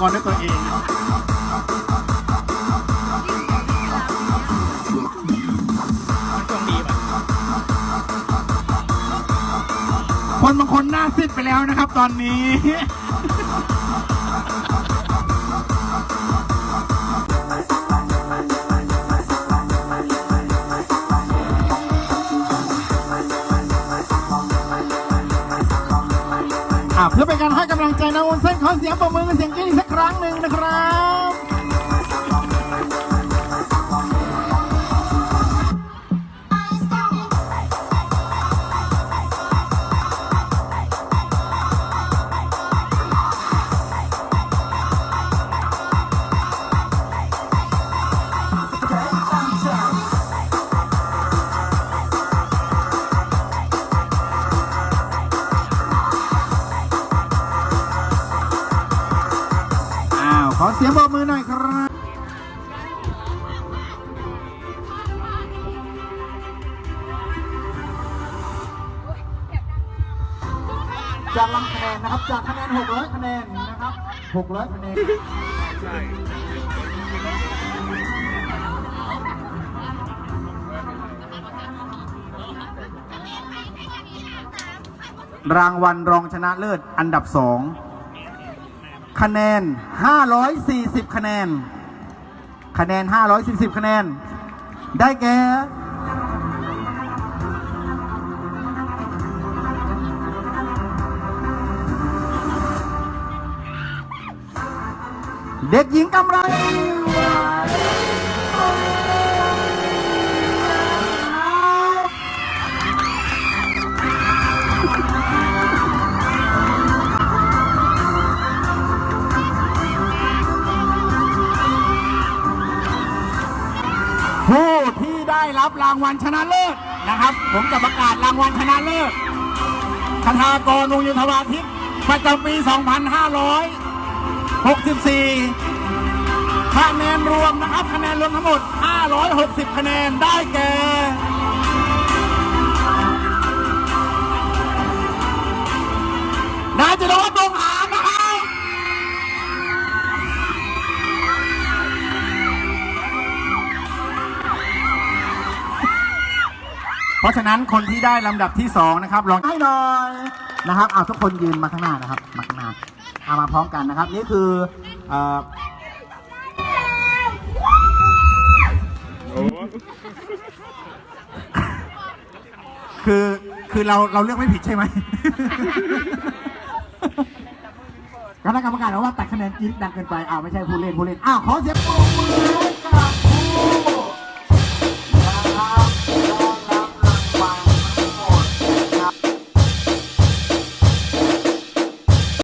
ก่อนด้วยตัวเองมันต้องมีป่ะคนบางคนหน้าซิดไปแล้วนะครับตอนนี้ อะเพื่อเป็นการให้กำลังใจน้องวุ้นเส้นขอเสียงปรบมือเสียงกรี๊ดสักครั้งหนึ่งนะครับ อ้าวขอเสียงปรบมือหน่อยครับจากลำคะแนนนะครับ จากคะแนน 600 คะแนนนะครับ 600 คะแนนรางวัลรองชนะเลิศอันดับสอง คะแนน 540 คะแนน คะแนน 540 คะแนน ได้แก่เด็กหญิงกำไร รับรางวัลชนะเลิศนะครับ ผมจะประกาศรางวัลชนะเลิศคทากรวงยุทธวาทิตประจำปี 2564 คะแนนรวมนะครับคะแนนรวมทั้งหมด 560 คะแนนได้แก่นายจิรวัตร เพราะฉะนั้นคนที่ได้ลำดับที่สองนะครับลองให้หน่อยนะครับเอาทุกคนยืนมาข้างหน้านะครับมาข้างหน้าเอามาพร้อมกันนะครับ นี่คือเอ่อคือคือเราเราเลือกไม่ผิดใช่ไหม คณะกรรมการบอกว่าตัดคะแนนกินดังเกินไปอ้าวไม่ใช่ผู้เล่นผู้เล่นอ้าวขอเสียงปรบมือให้กับ